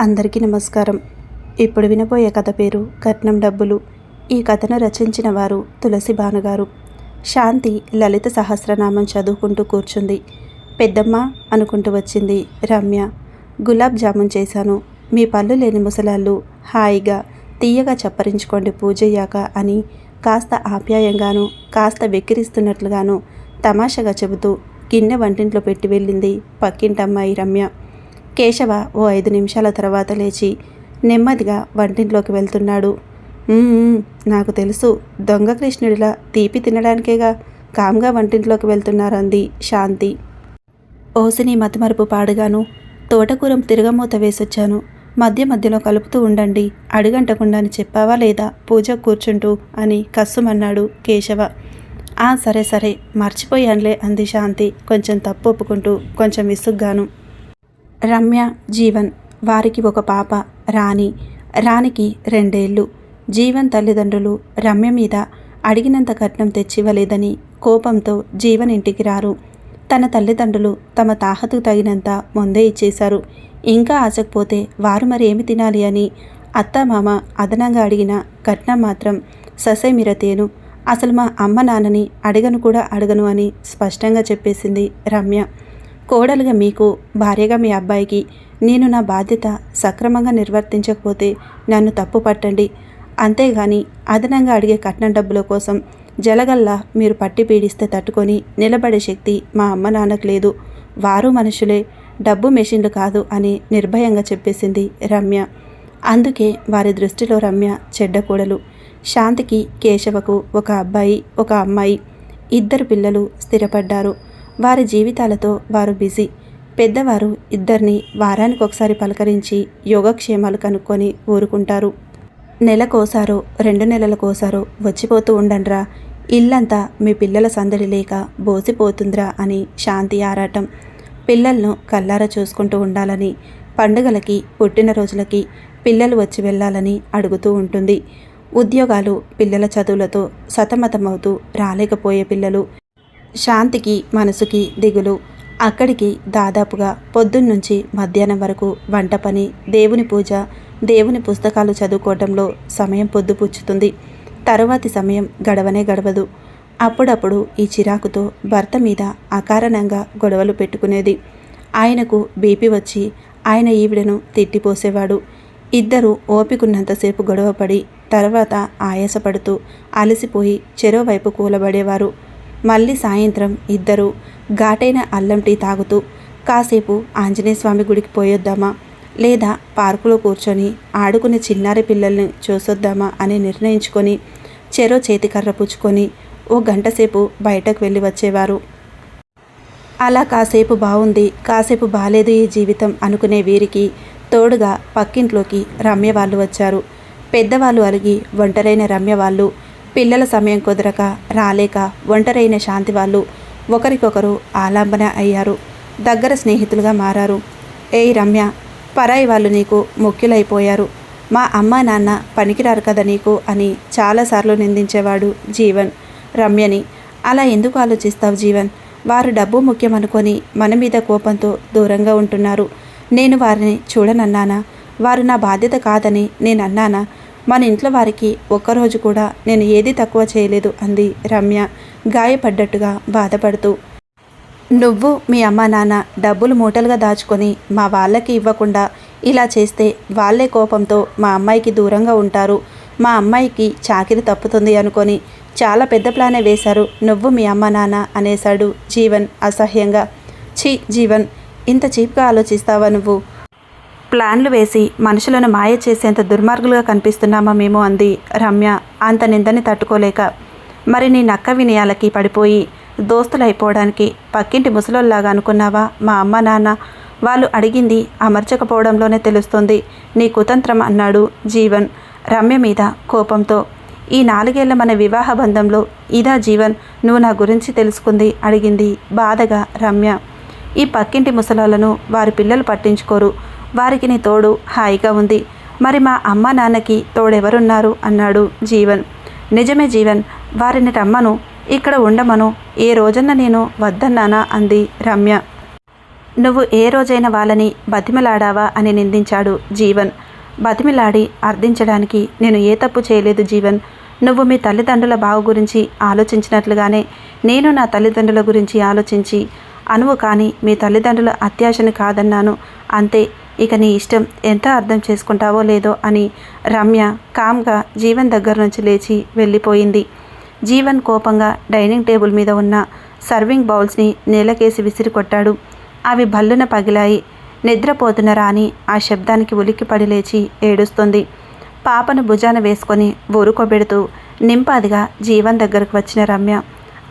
అందరికీ నమస్కారం. ఇప్పుడు వినబోయే కథ పేరు కట్నం డబ్బులు. ఈ కథను రచించిన వారు తులసి భానుగారు. శాంతి లలిత సహస్రనామం చదువుకుంటూ కూర్చుంది. పెద్దమ్మ అనుకుంటూ వచ్చింది రమ్య గులాబ్ జామున్ చేశాను. మీ పళ్ళు లేని ముసలాళ్ళు హాయిగా తీయగా చప్పరించుకోండి పూజయ్యాక అని కాస్త ఆప్యాయంగాను కాస్త వెక్కిరిస్తున్నట్లుగాను తమాషగా చెబుతూ గిన్నె వంటింట్లో పెట్టి వెళ్ళింది పక్కింటమ్మాయి రమ్య. కేశవ ఓ ఐదు నిమిషాల తర్వాత లేచి నెమ్మదిగా వంటింట్లోకి వెళ్తున్నాడు. నాకు తెలుసు దొంగ కృష్ణుడిలా తీపి తినడానికేగా కామ్గా వంటింట్లోకి వెళ్తున్నారంది శాంతి. ఓసిని మతిమరుపు పాడుగాను తోటకూరం తిరగమూత వేసొచ్చాను. మధ్య మధ్యలో కలుపుతూ ఉండండి అడుగంటకుండా అని చెప్పావా లేదా పూజ కూర్చుంటూ అని కస్సుమన్నాడు కేశవ. ఆ సరే సరే మర్చిపోయానులే అంది శాంతి కొంచెం తప్పు ఒప్పుకుంటూ కొంచెం విసుగ్గాను. రమ్య జీవన్ వారికి ఒక పాప రాణి. రాణికి రెండేళ్ళు జీవన్ తల్లిదండ్రులు రమ్య మీద అడిగినంత కట్నం తెచ్చివ్వలేదని కోపంతో జీవన్ ఇంటికి రారు. తన తల్లిదండ్రులు తమ తాహతు తగినంత ముందే ఇచ్చేశారు. ఇంకా ఆచకపోతే వారు మరి ఏమి తినాలి అని అత్తమామ అదనంగా అడిగిన కట్నం మాత్రం ససేమిరతేను అసలు మా అమ్మ నాన్నని అడగను కూడా అడగను అని స్పష్టంగా చెప్పేసింది రమ్య. కోడలుగా మీకు భార్యగా మీ అబ్బాయికి నేను నా బాధ్యత సక్రమంగా నిర్వర్తించకపోతే నన్ను తప్పు పట్టండి. అంతేగాని అదనంగా అడిగే కట్నం డబ్బుల కోసం జలగల్లా మీరు పట్టి పీడిస్తే తట్టుకొని నిలబడే శక్తి మా అమ్మ నాన్నకు లేదు. వారు మనుషులే డబ్బు మెషిన్లు కాదు అని నిర్భయంగా చెప్పేసింది రమ్య. అందుకే వారి దృష్టిలో రమ్య చెడ్డ కూడలు. శాంతికి కేశవకు ఒక అబ్బాయి ఒక అమ్మాయి. ఇద్దరు పిల్లలు స్థిరపడ్డారు. వారి జీవితాలతో వారు బిజీ. పెద్దవారు ఇద్దరిని వారానికి ఒకసారి పలకరించి యోగక్షేమాలు కనుక్కొని ఊరుకుంటారు. నెలకోసారో రెండు నెలలకోసారో వచ్చిపోతూ ఉండండ్రా. ఇల్లంతా మీ పిల్లల సందడి లేక బోసిపోతుందిరా అని శాంతి ఆరాటం. పిల్లలను కల్లారా చూసుకుంటూ ఉండాలని పండుగలకి పుట్టినరోజులకి పిల్లలు వచ్చి వెళ్ళాలని అడుగుతూ ఉంటుంది. ఉద్యోగాలు పిల్లల చదువులతో సతమతమవుతూ రాలేకపోయే పిల్లలు. శాంతికి మనసుకి దిగులు. అక్కడికి దాదాపుగా పొద్దున్నుంచి మధ్యాహ్నం వరకు వంట పని దేవుని పూజ దేవుని పుస్తకాలు చదువుకోవడంలో సమయం పొద్దుపుచ్చుతుంది. తరువాతి సమయం గడవనే గడవదు. అప్పుడప్పుడు ఈ చిరాకుతో భర్త మీద అకారణంగా గొడవలు పెట్టుకునేది. ఆయనకు బీపీ వచ్చి ఆయన ఈవిడను తిట్టిపోసేవాడు. ఇద్దరు ఓపికున్నంతసేపు గొడవపడి తర్వాత ఆయాసపడుతూ అలసిపోయి చెరోవైపు కూలబడేవారు. మళ్ళీ సాయంత్రం ఇద్దరు ఘాటైన అల్లం టీ తాగుతూ కాసేపు ఆంజనేయ స్వామి గుడికి పోయొద్దామా? లేదా పార్కులో కూర్చొని ఆడుకునే చిన్నారి పిల్లల్ని చూసొద్దామా అని నిర్ణయించుకొని చెరో చేతికర్ర పుచ్చుకొని ఓ గంటసేపు బయటకు వెళ్ళి వచ్చేవారు. అలా కాసేపు బాగుంది కాసేపు బాలేదు ఈ జీవితం అనుకునే వీరికి తోడుగా పక్కింట్లోకి రమ్య వాళ్ళు వచ్చారు. పెద్దవాళ్ళు అలిగి ఒంటరైన రమ్య వాళ్ళు పిల్లల సమయం కుదరక రాలేక ఒంటరైన శాంతి వాళ్ళు ఒకరికొకరు ఆలంబన అయ్యారు. దగ్గర స్నేహితులుగా మారారు. ఏయ్ రమ్య పరాయి వాళ్ళు నీకు ముఖ్యులైపోయారు. మా అమ్మ నాన్న పనికిరారు కదా నీకు అని చాలాసార్లు నిందించేవాడు జీవన్. రమ్యని అలా ఎందుకు ఆలోచిస్తావు జీవన్? వారు డబ్బు ముఖ్యమనుకొని మన మీద కోపంతో దూరంగా ఉంటున్నారు. నేను వారిని చూడనన్నానా? వారు నా బాధ్యత కాదని నేను అన్నానా మన ఇంట్లో వారికి ఒక్కరోజు కూడా నేను ఏది తక్కువ చేయలేదు అంది రమ్య గాయపడ్డట్టుగా బాధపడుతూ. నువ్వు మీ అమ్మ నాన్న డబ్బులు మూటలుగా దాచుకొని మా వాళ్ళకి ఇవ్వకుండా ఇలా చేస్తే వాళ్ళే కోపంతో మా అమ్మాయికి దూరంగా ఉంటారు. మా అమ్మాయికి చాకిరి తప్పుతుంది అనుకొని చాలా పెద్ద ప్లానే వేశారు నువ్వు మీ అమ్మ నాన్న అనేశాడు జీవన్ అసహ్యంగా. ఛీ జీవన్ ఇంత చీప్గా ఆలోచిస్తావా నువ్వు? ప్లాన్లు వేసి మనుషులను మాయ చేసేంత దుర్మార్గులుగా కనిపిస్తున్నామా మేము అంది రమ్య. అంత నిందని తట్టుకోలేక. మరి నీ నక్క వినయాలకి పడిపోయి దోస్తులైపోవడానికి పక్కింటి ముసలోల్లాగా అనుకున్నావా? మా అమ్మ నాన్న వాళ్ళు అడిగింది అమర్చకపోవడంలోనే తెలుస్తుంది. నీ కుతంత్రం అన్నాడు జీవన్ రమ్య మీద కోపంతో. ఈ నాలుగేళ్ళ మన వివాహ బంధంలో ఇదా జీవన్ నువ్వు నా గురించి తెలుసుకుంది అడిగింది బాధగా రమ్య. ఈ పక్కింటి ముసలాలను వారి పిల్లలు పట్టించుకోరు. వారికి నీ తోడు హాయిగా ఉంది. మరి మా అమ్మ నాన్నకి తోడెవరున్నారు? అన్నాడు జీవన్. నిజమే జీవన్ వారిని రమ్మను ఇక్కడ ఉండమను ఏ రోజన్న నేను వద్దన్నానా? అంది రమ్య. నువ్వు ఏ రోజైనా వాళ్ళని బతిమలాడావా? అని నిందించాడు జీవన్. బతిమిలాడి అర్థించడానికి నేను ఏ తప్పు చేయలేదు జీవన్. నువ్వు మీ తల్లిదండ్రుల బావు గురించి ఆలోచించినట్లుగానే నేను నా తల్లిదండ్రుల గురించి ఆలోచించి అనువు కానీ మీ తల్లిదండ్రుల అత్యాశని కాదన్నాను. అంతే ఇక నీ ఇష్టం ఎంత అర్థం చేసుకుంటావో లేదో అని రమ్య కామ్గా జీవన్ దగ్గర నుంచి లేచి వెళ్ళిపోయింది. జీవన్ కోపంగా డైనింగ్ టేబుల్ మీద ఉన్న సర్వింగ్ బౌల్స్ని నేలకేసి విసిరి కొట్టాడు. అవి భల్లున పగిలాయి. నిద్రపోతున్న రాణి ఆ శబ్దానికి ఉలిక్కిపడి లేచి ఏడుస్తుంది. పాపను భుజాన వేసుకొని ఊరుకోబెడుతూ నింపాదిగా జీవన్ దగ్గరకు వచ్చిన రమ్య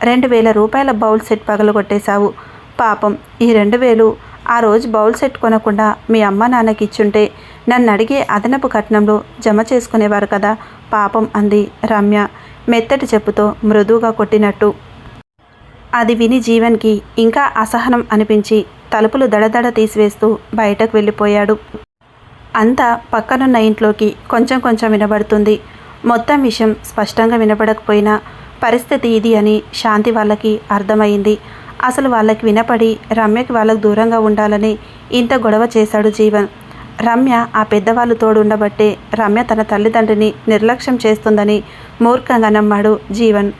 రెండు వేల రూపాయల బౌల్ సెట్ పగలగొట్టేశావు. పాపం ఈ రెండు వేలు ఆ రోజు బౌల్ సెట్ కొనకుండా మీ అమ్మ నాన్నకి ఇచ్చుంటే నన్ను అడిగే అదనపు కట్నంలో జమ చేసుకునేవారు కదా పాపం అంది రమ్య మెత్తటి చెప్పుతో మృదువుగా కొట్టినట్టు. అది విని జీవన్కి ఇంకా అసహనం అనిపించి తలుపులు దడదడ తీసివేస్తూ బయటకు వెళ్ళిపోయాడు. అంతా పక్కనున్న ఇంట్లోకి కొంచెం కొంచెం వినబడుతుంది. మొత్తం విషయం స్పష్టంగా వినబడకపోయినా పరిస్థితి ఇది అని శాంతి వాళ్ళకి అర్థమైంది అసలు వాళ్ళకి వినపడి రమ్యకి వాళ్ళకు దూరంగా ఉండాలని ఇంత గొడవ చేశాడు జీవన్. రమ్య ఆ పెద్దవాళ్ళు తోడు ఉండబట్టే రమ్య తన తల్లిదండ్రిని నిర్లక్ష్యం చేస్తుందని మూర్ఖంగా నమ్మాడు జీవన్.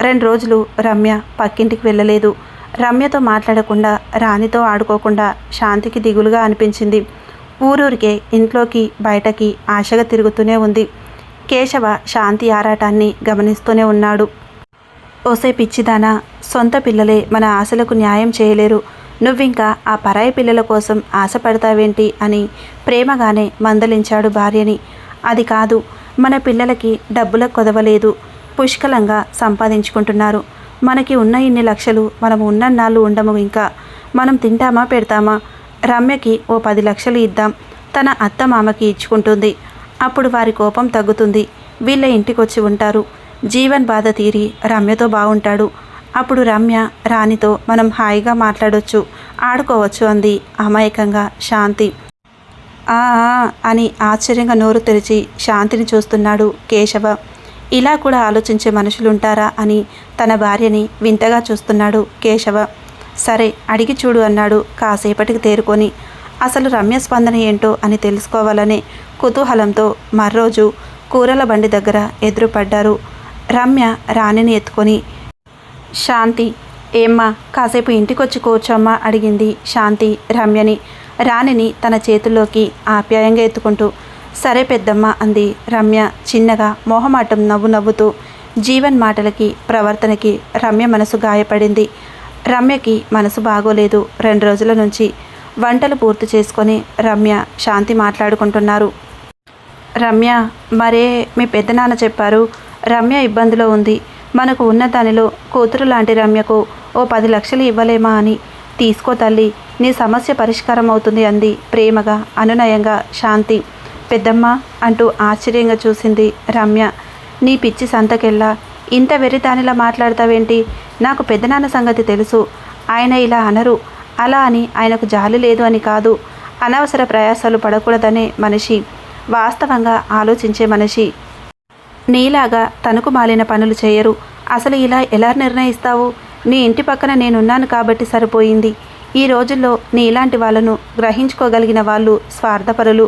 రెండు రోజులు రమ్య పక్కింటికి వెళ్ళలేదు. రమ్యతో మాట్లాడకుండా రాణితో ఆడుకోకుండా శాంతికి దిగులుగా అనిపించింది. ఊరూరికే ఇంట్లోకి బయటకి ఆశగా తిరుగుతూనే ఉంది. కేశవ శాంతి ఆరాటాన్ని గమనిస్తూనే ఉన్నాడు. ఓసే పిచ్చిదానా సొంత పిల్లలే మన ఆశలకు న్యాయం చేయలేరు. నువ్వింకా ఆ పరాయి పిల్లల కోసం ఆశపడతావేంటి అని ప్రేమగానే మందలించాడు భార్యని. అది కాదు మన పిల్లలకి డబ్బుల కొదవలేదు పుష్కలంగా సంపాదించుకుంటున్నారు. మనకి ఉన్న ఇన్ని లక్షలు మనం ఉన్నన్నాళ్ళు ఉండము ఇంకా. మనం తింటామా పెడతామా? రమ్యకి ఓ పది లక్షలు ఇద్దాం. తన అత్త మామకి ఇచ్చుకుంటుంది. అప్పుడు వారి కోపం తగ్గుతుంది. వీళ్ళ ఇంటికొచ్చి ఉంటారు. జీవన్ బాధ తీరి రమ్యతో బాగుంటాడు అప్పుడు రమ్య రాణితో మనం హాయిగా మాట్లాడొచ్చు ఆడుకోవచ్చు అంది అమాయకంగా శాంతి. ఆ ఆ అని ఆశ్చర్యంగా నోరు తెరిచి శాంతిని చూస్తున్నాడు కేశవ. ఇలా కూడా ఆలోచించే మనుషులుంటారా అని తన భార్యని వింతగా చూస్తున్నాడు కేశవ. సరే అడిగి చూడు అన్నాడు కాసేపటికి తేరుకొని. అసలు రమ్య స్పందన ఏంటో అని తెలుసుకోవాలనే కుతూహలంతో మర్రోజు కూరల బండి దగ్గర ఎదురుపడ్డారు. రమ్య రాణిని ఎత్తుకొని శాంతి. ఏమ్మా కాసేపు ఇంటికొచ్చి కూర్చోమ్మా అడిగింది శాంతి రమ్యని. రాణిని తన చేతుల్లోకి ఆప్యాయంగా ఎత్తుకుంటూ సరే పెద్దమ్మ అంది రమ్య చిన్నగా మొహమాటం నవ్వు నవ్వుతూ. జీవన్ మాటలకి ప్రవర్తనకి రమ్య మనసు గాయపడింది. రమ్యకి మనసు బాగోలేదు. రెండు రోజుల నుంచి వంటలు పూర్తి చేసుకొని రమ్య శాంతి మాట్లాడుకుంటున్నారు. రమ్య మరే మీ పెద్దనాన్న చెప్పారు? రమ్య ఇబ్బందిలో ఉంది. మనకు ఉన్న దానిలో కూతురు లాంటి రమ్యకు ఓ పది లక్షలు ఇవ్వలేమా అని. తీసుకో తల్లి నీ సమస్య పరిష్కారం అవుతుంది అంది ప్రేమగా అనునయంగా శాంతి. పెద్దమ్మ అంటూ ఆశ్చర్యంగా చూసింది రమ్య. నీ పిచ్చి సంతకెళ్ళా ఇంత వెర్రిదానిలా మాట్లాడతావేంటి? నాకు పెద్దనాన్న సంగతి తెలుసు. ఆయన ఇలా అనరు. అలా అని ఆయనకు జాలి లేదు అని కాదు. అనవసర ప్రయాసాలు పడకూడదనే మనిషి. వాస్తవంగా ఆలోచించే మనిషి. నీలాగా తనకు మాలిన పనులు చేయరు. అసలు ఇలా ఎలా నిర్ణయిస్తావు? నీ ఇంటి పక్కన నేనున్నాను కాబట్టి సరిపోయింది. ఈ రోజుల్లో నీ ఇలాంటి వాళ్ళను గ్రహించుకోగలిగిన వాళ్ళు స్వార్థపరులు.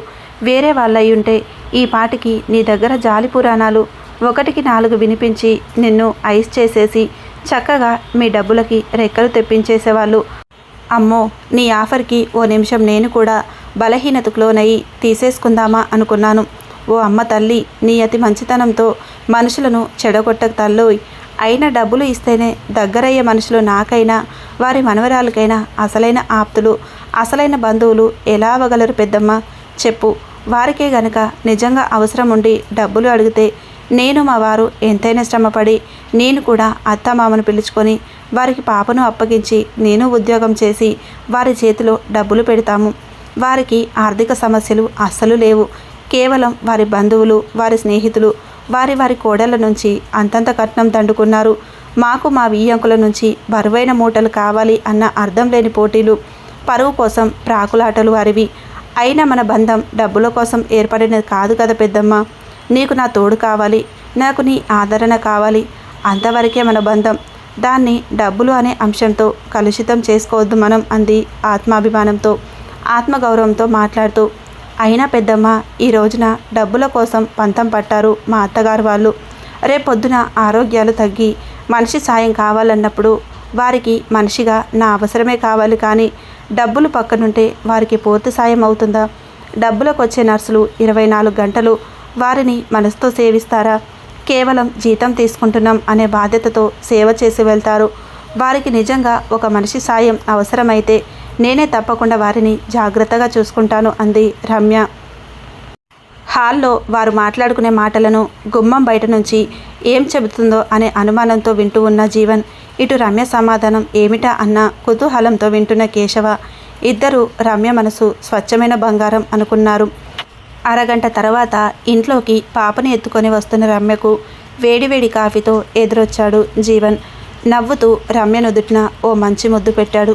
వేరే వాళ్ళయి ఉంటే ఈ పాటికి నీ దగ్గర జాలి పురాణాలు ఒకటికి నాలుగు వినిపించి నిన్ను ఐస్ చేసేసి చక్కగా మీ డబ్బులకి రెక్కలు తెప్పించేసేవాళ్ళు. అమ్మో నీ ఆఫర్కి ఓ నిమిషం నేను కూడా బలహీనతకు లోనయ్యి తీసేసుకుందామా అనుకున్నాను. ఓ అమ్మ తల్లి నీ అతి మంచితనంతో మనుషులను చెడగొట్టక తల్లోయ్. అయిన డబ్బులు ఇస్తేనే దగ్గరయ్యే మనుషులు నాకైనా వారి మనవరాలకైనా అసలైన ఆప్తులు అసలైన బంధువులు ఎలా అవ్వగలరు పెద్దమ్మ? చెప్పు. వారికే గనక నిజంగా అవసరం ఉండి డబ్బులు అడిగితే నేను మా వారు ఎంతైనా శ్రమపడి నేను కూడా అత్తమామను పిలుచుకొని వారికి పాపను అప్పగించి నేను ఉద్యోగం చేసి వారి చేతిలో డబ్బులు పెడతాము. వారికి ఆర్థిక సమస్యలు అస్సలు లేవు. కేవలం వారి బంధువులు వారి స్నేహితులు వారి వారి కోడళ్ళ నుంచి అంతంత కట్నం దండుకున్నారు. మాకు మా వియ్యంకుల నుంచి బరువైన మూటలు కావాలి అన్న అర్థం లేని పోటీలు పరువు కోసం ప్రాకులాటలు వారివి అయినా మన బంధం డబ్బుల కోసం ఏర్పడినది కాదు కదా పెద్దమ్మ. నీకు నా తోడు కావాలి నాకు నీ ఆదరణ కావాలి. అంతవరకే మన బంధం. దాన్ని డబ్బులు అనే అంశంతో కలుషితం చేసుకోవద్దు మనం అంది ఆత్మాభిమానంతో ఆత్మగౌరవంతో మాట్లాడుతూ. అయినా పెద్దమ్మ ఈ రోజున డబ్బుల కోసం పంతం పట్టారు మా అత్తగారు వాళ్ళు. రేపొద్దున ఆరోగ్యాలు తగ్గి మనిషి సాయం కావాలన్నప్పుడు వారికి మనిషిగా నా అవసరమే కావాలి కానీ డబ్బులు పక్కనుంటే వారికి పూర్తి సాయం అవుతుందా? డబ్బులకు వచ్చే నర్సులు ఇరవై నాలుగు గంటలు వారిని మనసుతో సేవిస్తారా? కేవలం జీతం తీసుకుంటున్నాం అనే బాధ్యతతో సేవ చేసి వెళ్తారు. వారికి నిజంగా ఒక మనిషి సాయం అవసరమైతే నేనే తప్పకుండా వారిని జాగ్రత్తగా చూసుకుంటాను అంది రమ్య. హాల్లో వారు మాట్లాడుకునే మాటలను గుమ్మం బయట నుంచి ఏం చెబుతుందో అనే అనుమానంతో వింటూ ఉన్న జీవన్ ఇటు రమ్య సమాధానం ఏమిటా అన్న కుతూహలంతో వింటున్న కేశవ. ఇద్దరు రమ్య మనసు స్వచ్ఛమైన బంగారం అనుకున్నారు. అరగంట తర్వాత ఇంట్లోకి పాపని ఎత్తుకొని వస్తున్న రమ్యకు వేడివేడి కాఫీతో ఎదురొచ్చాడు జీవన్. నవ్వుతూ రమ్య నుదుటిన ఓ మంచి ముద్దు పెట్టాడు.